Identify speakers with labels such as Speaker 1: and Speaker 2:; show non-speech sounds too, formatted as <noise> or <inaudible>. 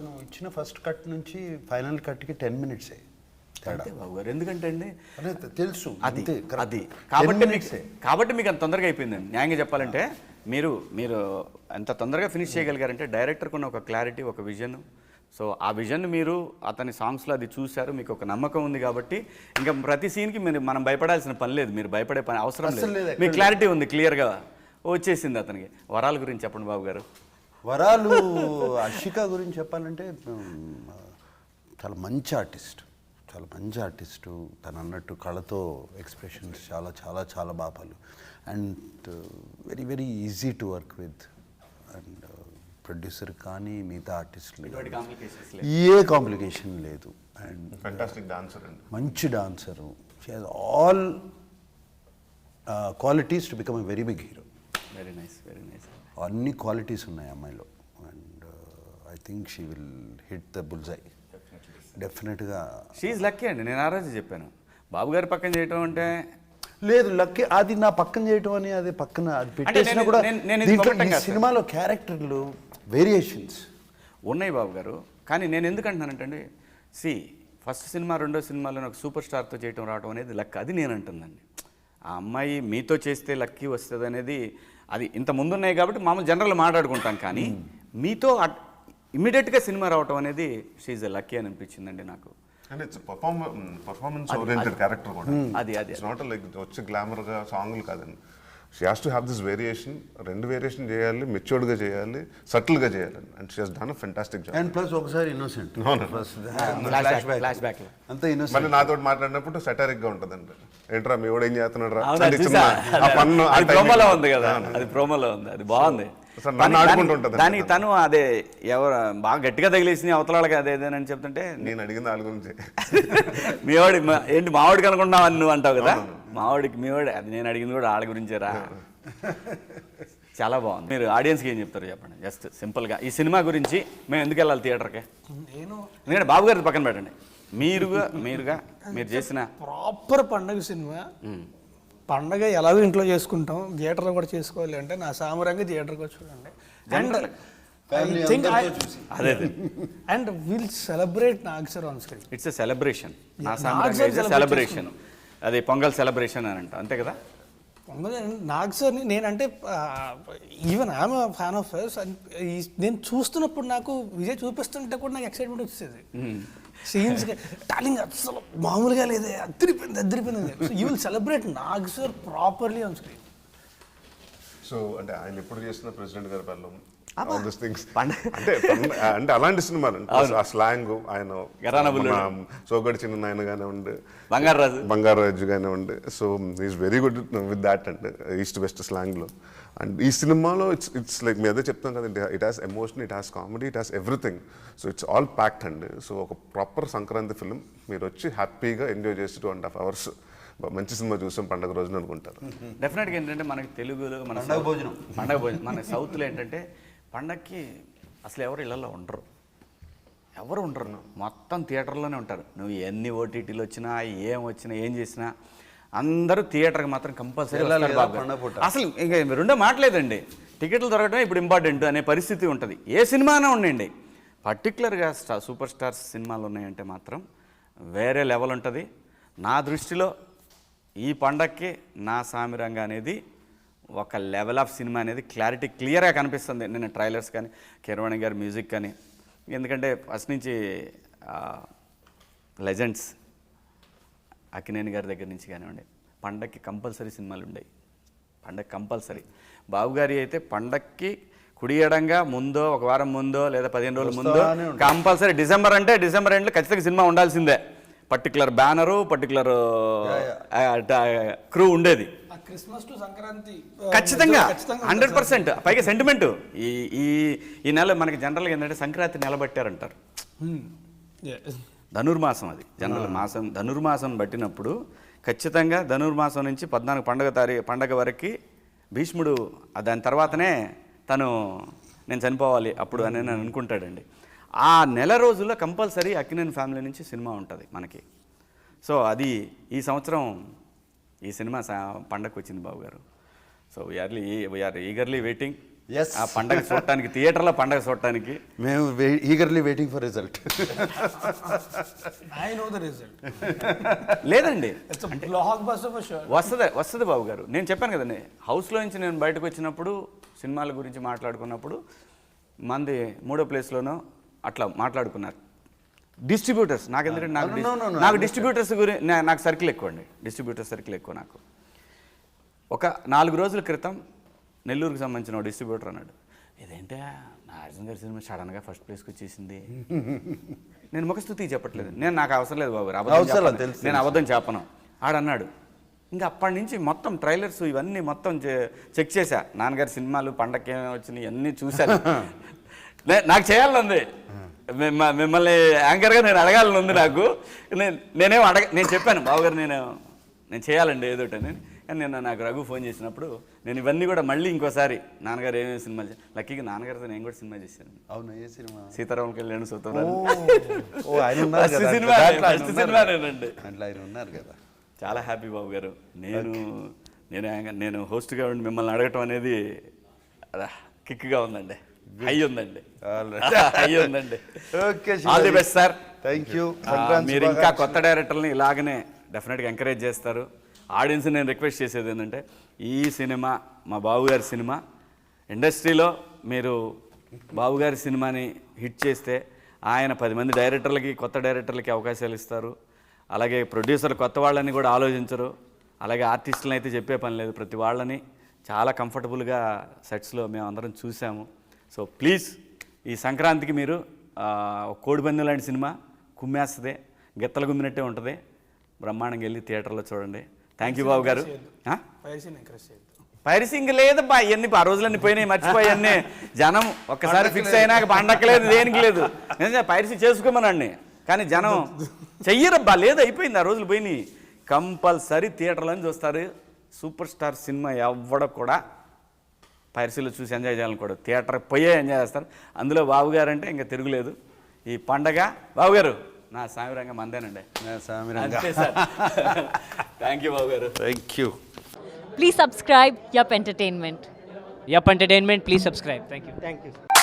Speaker 1: అతను ఇచ్చిన first cut నుంచి ఫైనల్ కట్కి టెన్ మినిట్సే తేడా.
Speaker 2: అంతే బాబు గారు. ఎందుకంటే అండి
Speaker 1: తెలుసు
Speaker 2: అది. అది.
Speaker 1: 10
Speaker 2: కాబట్టి మీకు. కాబట్టి మీకు అంత తొందరగా అయిపోయిందండి న్యాయంగా చెప్పాలంటే మీరు మీరు ఎంత తొందరగా ఫినిష్ చేయగలిగారంటే డైరెక్టర్కి ఉన్న ఒక క్లారిటీ ఒక విజన్ సో ఆ విజన్ మీరు అతని సాంగ్స్లో అది చూశారు మీకు ఒక నమ్మకం ఉంది కాబట్టి ఇంకా ప్రతి సీన్కి మీరు మనం భయపడాల్సిన పని లేదు మీరు భయపడే పని అవసరం లేదు.
Speaker 1: లేదు,
Speaker 2: మీ క్లారిటీ ఉంది క్లియర్గా వచ్చేసింది అతనికి. వరాల గురించి చెప్పండి బాబు గారు.
Speaker 1: వరాలు అర్షిక గురించి చెప్పాలంటే చాలా మంచి ఆర్టిస్ట్. చాలా మంచి ఆర్టిస్టు. తను అన్నట్టు కళతో ఎక్స్ప్రెషన్స్ చాలా చాలా చాలా బాపాలు and very very easy to work with. And producer కానీ మిగతా ఆర్టిస్టులు ఏ కాంప్లికేషన్ లేదు. అండ్
Speaker 3: ఫెంటాస్టిక్ డాన్సర్ అండి.
Speaker 1: మంచి dancer she has all qualities to become a very big hero
Speaker 2: very nice very nice
Speaker 1: అన్ని క్వాలిటీస్ ఉన్నాయి అమ్మాయిలో. And I think she will hit the bullseye డెఫినెట్గా
Speaker 2: షీఈ్ లక్కీ అండి. నేను ఆ రోజు చెప్పాను. బాబు గారి పక్కన చేయటం అంటే
Speaker 1: లేదు లక్కీ అది నా పక్కన చేయటం అని అది పక్కన అది పెట్టేసినా కూడా
Speaker 2: నేను-.
Speaker 1: సినిమాలో క్యారెక్టర్లు వేరియేషన్స్
Speaker 2: ఉన్నాయి బాబు గారు. కానీ నేను ఎందుకు అంటున్నానంటే సి ఫస్ట్ సినిమా రెండో సినిమాలో నాకు సూపర్ స్టార్తో చేయటం రావడం అనేది లక్ అది నేను అంటుందండి ఆ అమ్మాయి మీతో చేస్తే లక్కీ వస్తుంది అనేది అది ఇంత ముందున్నాయి కాబట్టి మామూలు జనరల్ మాట్లాడుకుంటాం కానీ మీతో ఇమీడియట్గా సినిమా రావటం అనేది షీఈ్ ఎ లక్కీ అని అనిపించిందండి నాకు.
Speaker 3: అంటే పర్ఫార్మెన్స్ ఓరియంటెడ్ క్యారెక్టర్ కూడా.
Speaker 2: అది అది
Speaker 3: ఇట్స్ నాట్ లైక్ వచ్చి గ్లామర్గా సాంగ్లు కాదండి. She has to have this variation రెండు వేరియేషన్ చేయాలి మెచ్యూర్డ్గా చేయాలి. సటిల్గా చేయాలి and she has done fantastic job
Speaker 1: and plus ఒకసారి ఇన్నోసెంట్
Speaker 2: Flashback, flashback లో.
Speaker 1: అంత
Speaker 3: మళ్ళీ
Speaker 1: ఇన్నోసెంట్
Speaker 3: నాతో మాట్లాడినప్పుడు సెటరిక్గా ఉంటదండి ఏంట్రా మీ వాడు ఏం చేస్తున్నాడు రా.
Speaker 2: ప్రోమోలో ఉంది కదా. అది ప్రోమోలో ఉంది. అది బాగుంది. దానికి తను అదే ఎవరు బాగా గట్టిగా తగిలేసి అవతలాళ్ళకి అదే అని చెప్తుంటే
Speaker 3: నేను అడిగింది వాళ్ళ గురించి. <laughs>
Speaker 2: మీ వాడి మా- ఏంటి మావాడికి అనుకుంటున్నావు అని నువ్వు అంటావు కదా? మావాడికి మీ వాడి అది నేను అడిగింది కూడా వాళ్ళ గురించేరా చాలా బాగుంది. మీరు ఆడియన్స్కి ఏం చెప్తారు చెప్పండి. జస్ట్ సింపుల్గా ఈ సినిమా గురించి మేము ఎందుకు వెళ్ళాలి థియేటర్కి?
Speaker 4: నేను
Speaker 2: ఎందుకంటే బాబు గారి పక్కన పెట్టండి. మీరుగా మీరుగా మీరు చేసిన
Speaker 4: ప్రాపర్ పండగ సినిమా. పండగ ఎలాగో ఇంట్లో చేసుకుంటాం. థియేటర్లో కూడా చేసుకోవాలి అంటే నా సామరంగా థియేటర్కి వచ్చి చూడండి. And think.
Speaker 2: అదే
Speaker 4: and will celebrate Nag sir on screen
Speaker 2: it's a celebration నా సెలబ్రేషన్ అది పొంగల్ సెలబ్రేషన్ అని అంట. అంతే కదా?
Speaker 4: నాగ్సర్ని నేనంటే ఈవెన్ ఆమె ఫ్యాన్ ఆఫ్ నేను చూస్తున్నప్పుడు నాకు విజయ్ చూపిస్తుంటే కూడా నాకు ఎక్సైట్మెంట్ వచ్చేది. సీన్స్ టాలింగ్ అసలు మామూలుగా లేదే అద్దరిపోయింది అద్దరిపోయింది. You will celebrate Nag sir properly on screen
Speaker 3: so అంటే ఆయన ఎప్పుడు చేసిన ప్రెసిడెంట్ గారి పనులు
Speaker 2: అబ్బా.
Speaker 3: ఆల్ దిస్ థింగ్స్
Speaker 2: పండ-
Speaker 3: అంటే అంటే అలాంటి సినిమాలు. అంటే ఆ స్లాంగ్ ఆయన సోగడి చిన్న నాయన కానివ్వండి.
Speaker 2: బంగారు రాజు
Speaker 3: బంగారు రాజు కానివ్వండి so is very good with that and east west స్లాంగ్లో and ఈ సినిమాలో ఇట్స్ ఇట్స్ లైక్ మీ అదే చెప్తాం కదా it has emotion it has comedy it has everything so it's all packed అండి. సో ఒక ప్రాపర్ సంక్రాంతి ఫిల్మ్ మీరు వచ్చి హ్యాపీగా ఎంజాయ్ చేసి టూ అండ్ హాఫ్ అవర్స్ మంచి సినిమా చూసాం పండగ రోజున అనుకుంటారు.
Speaker 2: డెఫినెట్గా ఏంటంటే మనకి తెలుగులో మన
Speaker 1: పండగ భోజనం.
Speaker 2: పండగ భోజనం. మన సౌత్లో ఏంటంటే పండగకి అసలు ఎవరు ఇళ్ళల్లో ఉండరు. ఎవరు ఉండరు. మొత్తం థియేటర్లోనే ఉంటారు. నువ్వు ఎన్ని ఓటీటీలు వచ్చినా ఏం వచ్చినా ఏం చేసినా అందరూ థియేటర్కి మాత్రం కంపల్సరీ. అసలు ఇంకా రెండో మాట్లేదండి టికెట్లు దొరకడమే ఇప్పుడు ఇంపార్టెంట్ అనే పరిస్థితి ఉంటుంది. ఏ సినిమానే ఉండండి. పర్టికులర్గా స్టా సూపర్ స్టార్స్ సినిమాలు ఉన్నాయంటే మాత్రం వేరే లెవెల్ ఉంటుంది. నా దృష్టిలో ఈ పండక్కి నా సామిరంగ అనేది ఒక లెవెల్ ఆఫ్ సినిమా అనేది క్లారిటీ క్లియర్గా కనిపిస్తుంది. నేను ట్రైలర్స్ కానీ కిరవాణి గారి మ్యూజిక్ కానీ. ఎందుకంటే ఫస్ట్ నుంచి లెజెండ్స్ అక్కినేని గారి దగ్గర నుంచి కానివ్వండి పండక్కి కంపల్సరీ సినిమాలు ఉండేవి పండగ కంపల్సరీ బాబు గారి అయితే పండక్కి కుడియడంగా ముందో ఒక వారం ముందో లేదా పదిహేను రోజుల ముందో. కంపల్సరీ డిసెంబర్ అంటే డిసెంబర్ ఎండ్లో ఖచ్చితంగా సినిమా ఉండాల్సిందే. పర్టికులర్ బ్యానరు పర్టికులర్ క్రూ ఉండేది.
Speaker 4: ఆ క్రిస్మస్ టు సంక్రాంతి
Speaker 2: ఖచ్చితంగా హండ్రెడ్ పర్సెంట్. పైగా సెంటిమెంట్. ఈ ఈ ఈ నెల మనకి జనరల్గా ఏంటంటే సంక్రాంతి నిలబట్టారంటారు. ధనుర్మాసం అది జనరల్ మాసం. ధనుర్మాసం పట్టినప్పుడు ఖచ్చితంగా ధనుర్మాసం నుంచి పద్నాలుగు పండగ తారీ పండగ వరకు భీష్ముడు ఆ దాని తర్వాతనే తను నేను చనిపోవాలి అప్పుడు అని నేను అనుకుంటాడండి. ఆ నెల రోజుల్లో కంపల్సరీ అక్కినేని ఫ్యామిలీ నుంచి సినిమా ఉంటుంది మనకి. సో అది ఈ సంవత్సరం ఈ సినిమా పండగకు వచ్చింది బాబు గారు. So వీఆర్లీ we are eagerly waiting
Speaker 1: Yes.
Speaker 2: ఆ పండగ చూడటానికి థియేటర్లో పండగ చూడటానికి.
Speaker 1: మేము eagerly waiting for result
Speaker 4: I know the result
Speaker 2: లేదండి.
Speaker 4: It's block buster for
Speaker 2: వస్తుంది వస్తుంది బాబు గారు. నేను చెప్పాను కదండి హౌస్లో నుంచి నేను బయటకు వచ్చినప్పుడు సినిమాల గురించి మాట్లాడుకున్నప్పుడు మంది మూడో ప్లేస్లోనో అట్లా మాట్లాడుకున్నారు. డిస్ట్రిబ్యూటర్స్ నాకు ఎందుకంటే నాకు
Speaker 1: no,
Speaker 2: నాకు
Speaker 1: I
Speaker 2: డిస్ట్రిబ్యూటర్స్ గురించి నాకు సర్కిల్ ఎక్కువ అండి. డిస్ట్రిబ్యూటర్ సర్కిల్ ఎక్కువ నాకు. ఒక నాలుగు రోజుల క్రితం నెల్లూరుకి సంబంధించిన ఒక డిస్ట్రిబ్యూటర్ అన్నాడు. ఇదేంటే నాగార్జున గారి సినిమా సడన్గా ఫస్ట్ ప్లేస్కి వచ్చేసింది. <laughs> నేను ముఖస్థుతి చెప్పట్లేదు. నేను నాకు అవసరం లేదు బాబు
Speaker 1: అవసరం. తెలుసు,
Speaker 2: నేను అబద్ధం చెప్పను. ఆడన్నాడు ఇంకా అప్పటి నుంచి మొత్తం ట్రైలర్స్ ఇవన్నీ మొత్తం చె- చెక్ చేశా. నాన్నగారి సినిమాలు ఏమేమి వచ్చినాయి అన్నీ చూశాను. <laughs> నే- నాకు చేయాలని ఉంది మిమ్మ- మిమ్మల్ని యాంకర్గా నేను అడగాలని ఉంది నాకు. నేను నేనేం అడగ నేను చెప్పాను బావగారు నేను నేను చేయాలండి ఏదో అని. కానీ నేను నాకు రఘు ఫోన్ చేసినప్పుడు నేను ఇవన్నీ కూడా మళ్ళీ ఇంకోసారి నాన్నగారు ఏమేమి సినిమాలు లక్కీగా నాన్నగారితో నేను కూడా సినిమా చేశాను.
Speaker 1: అవును ఏ సినిమా?
Speaker 2: సీతారాం కళ్యాణ్
Speaker 1: ఆయన ఉన్నారు కదా.
Speaker 2: చాలా హ్యాపీ బాబు గారు నేను నేను నేను హోస్ట్గా ఉండి మిమ్మల్ని అడగటం అనేది కిక్గా ఉందండి. ఉందండి <laughs>
Speaker 1: okay
Speaker 2: all the best sir
Speaker 1: thank you
Speaker 2: మీరు ఇంకా కొత్త డైరెక్టర్ని ఇలాగనే డెఫినెట్గా ఎంకరేజ్ చేస్తారు. ఆడియన్స్ నేను రిక్వెస్ట్ చేసేది ఏంటంటే ఈ సినిమా మా బాబు గారి సినిమా ఇండస్ట్రీలో మీరు బాబు గారి సినిమాని హిట్ చేస్తే ఆయన పది మంది డైరెక్టర్లకి కొత్త డైరెక్టర్లకి అవకాశాలు ఇస్తారు. అలాగే ప్రొడ్యూసర్ కొత్త వాళ్ళని కూడా ఆలోచించరు. అలాగే ఆర్టిస్టులను అయితే చెప్పే పని లేదు. ప్రతి వాళ్ళని చాలా కంఫర్టబుల్గా సెట్స్లో మేము అందరం చూసాము. సో ప్లీజ్ ఈ సంక్రాంతికి మీరు కోడిబందెం లాంటి సినిమా కుమ్మేస్తుంది. గిత్తలు గుమ్మినట్టే ఉంటుంది. బ్రహ్మాండంగా వెళ్ళి థియేటర్లో చూడండి. థ్యాంక్ యూ బాబు గారు. పైరసింగ్ లేదబ్బా ఇవన్నీ ఆ రోజులన్నీ పోయినాయి మర్చిపోయాన్ని జనం ఒక్కసారి ఫిక్స్ అయినాక పండక్కలేదు దేనికి లేదు. పైరసీ చేసుకోమనండి. కానీ జనం చెయ్యరబ్బా లేదు అయిపోయింది ఆ రోజులు పోయినాయి. కంపల్సరీ థియేటర్లోనే చూస్తారు. సూపర్ స్టార్ సినిమా ఎవ్వడ కూడా పైరసీలో చూసి ఎంజాయ్ చేయాలని కూడా థియేటర్ పోయే ఎంజాయ్ చేస్తారు అందులో బాబు గారు అంటే ఇంకా తిరుగులేదు ఈ పండగ బాబు గారు నా
Speaker 1: సామిరంగా
Speaker 2: అంతే సార్ థ్యాంక్ యూ బాబు గారు
Speaker 1: thank you
Speaker 5: Please subscribe Yup Entertainment.
Speaker 6: Yup Entertainment, please subscribe. Thank you.
Speaker 7: Thank you.